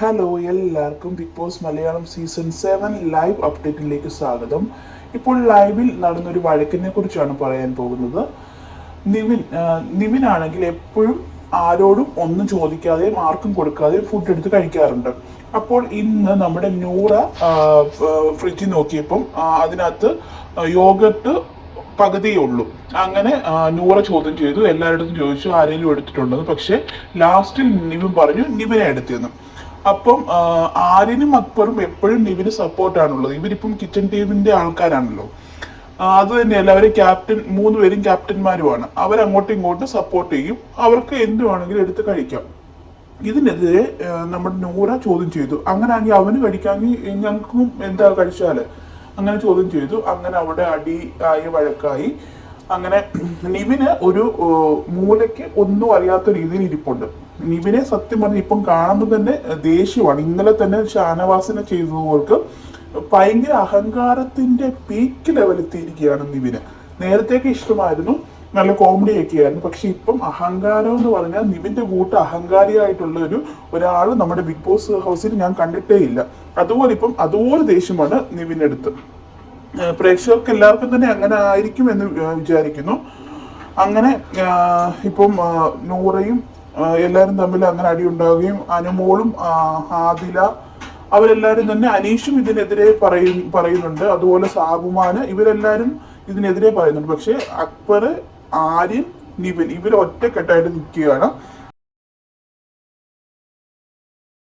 Hello എല്ലാവർക്കും Bigg Boss Malayalam season seven live അപ്ഡേറ്റിലേക്ക് സ്വാഗതം. ഇപ്പോൾ ലൈവിൽ നടന്നൊരു വഴക്കിനെ കുറിച്ചാണ് പറയാൻ പോകുന്നത്. നിവിൻ നിവിൻ ആണെങ്കിൽ എപ്പോഴും ആരോടും ഒന്നും ചോദിക്കാതെയും ആർക്കും കൊടുക്കാതെയും ഫുഡ് എടുത്ത് കഴിക്കാറുണ്ട്. അപ്പോൾ ഇന്ന് നമ്മുടെ നൂറ ഫ്രിഡ്ജിൽ നോക്കിയപ്പം അതിനകത്ത് യോഗട്ട് പകുതിയേ ഉള്ളൂ. അങ്ങനെ നൂറ ചോദ്യം ചെയ്തു. എല്ലാവരുടെ ചോദിച്ചു ആരെങ്കിലും എടുത്തിട്ടുണ്ടെന്ന്. പക്ഷെ ലാസ്റ്റിൽ നിവിൻ പറഞ്ഞു നിവിനെ എടുത്തിരുന്നു അപ്പം ആര്യനും അക്ബറും എപ്പോഴും നിവിന് സപ്പോർട്ടാണുള്ളത്. ഇവരിപ്പം കിച്ചൺ ടീമിന്റെ ആൾക്കാരാണല്ലോ. അത് തന്നെയല്ല അവർ ക്യാപ്റ്റൻ മൂന്ന് പേരും ക്യാപ്റ്റന്മാരുമാണ് അവരങ്ങോട്ടും ഇങ്ങോട്ടും സപ്പോർട്ട് ചെയ്യും. അവർക്ക് എന്ത് വേണമെങ്കിലും എടുത്ത് കഴിക്കാം. ഇതിനെതിരെ നമ്മുടെ നൂറ ചോദ്യം ചെയ്തു. അങ്ങനെയാണെങ്കിൽ അവന് കഴിക്കാമെങ്കിൽ ഞങ്ങൾക്കും എന്താ കഴിച്ചാൽ? അങ്ങനെ ചോദ്യം ചെയ്തു. അങ്ങനെ അവിടെ അടി ആയി വഴക്കായി. അങ്ങനെ നിവിന് ഒരു മൂലയ്ക്ക് ഒന്നും അറിയാത്ത രീതിയിൽ ഇരിപ്പുണ്ട്. നിവിനെ സത്യം പറഞ്ഞ ഇപ്പം കാണുമ്പോൾ തന്നെ ദേഷ്യമാണ്. ഇന്നലെ തന്നെ ഷാനവാസിനെ ചെയ്തവർക്ക് ഭയങ്കര അഹങ്കാരത്തിന്റെ പീക്ക് ലെവലെത്തിയിരിക്കുകയാണ് നിവിന് നേരത്തേക്ക് ഇഷ്ടമായിരുന്നു നല്ല കോമഡി ഒക്കെ ആയിരുന്നു പക്ഷെ ഇപ്പം അഹങ്കാരം എന്ന് പറഞ്ഞാൽ നിവിന്റെ കൂട്ട് അഹങ്കാരിയായിട്ടുള്ള ഒരു ഒരാൾ നമ്മുടെ ബിഗ് ബോസ് ഹൗസിൽ ഞാൻ കണ്ടിട്ടേ ഇല്ല. അതുപോലെ ഇപ്പം അതുപോലെ ദേഷ്യമാണ് നിവിനടുത്ത് പ്രേക്ഷകർക്ക് എല്ലാവർക്കും തന്നെ അങ്ങനെ ആയിരിക്കും എന്ന് വിചാരിക്കുന്നു. അങ്ങനെ ഇപ്പം നൂറയും എല്ലാവരും തമ്മിൽ അങ്ങനെ അടി ഉണ്ടാവുകയും അനുമോളും ആദില അവരെല്ലാവരും തന്നെ അനീഷും ഇതിനെതിരെ പറയും പറയുന്നുണ്ട്. അതുപോലെ സാബുമാന് ഇവരെല്ലാവരും ഇതിനെതിരെ പറയുന്നുണ്ട്. പക്ഷെ അക്ബർ ആര്യൻ നിവിൻ ഇവർ ഒറ്റക്കെട്ടായിട്ട് നിൽക്കുകയാണ്.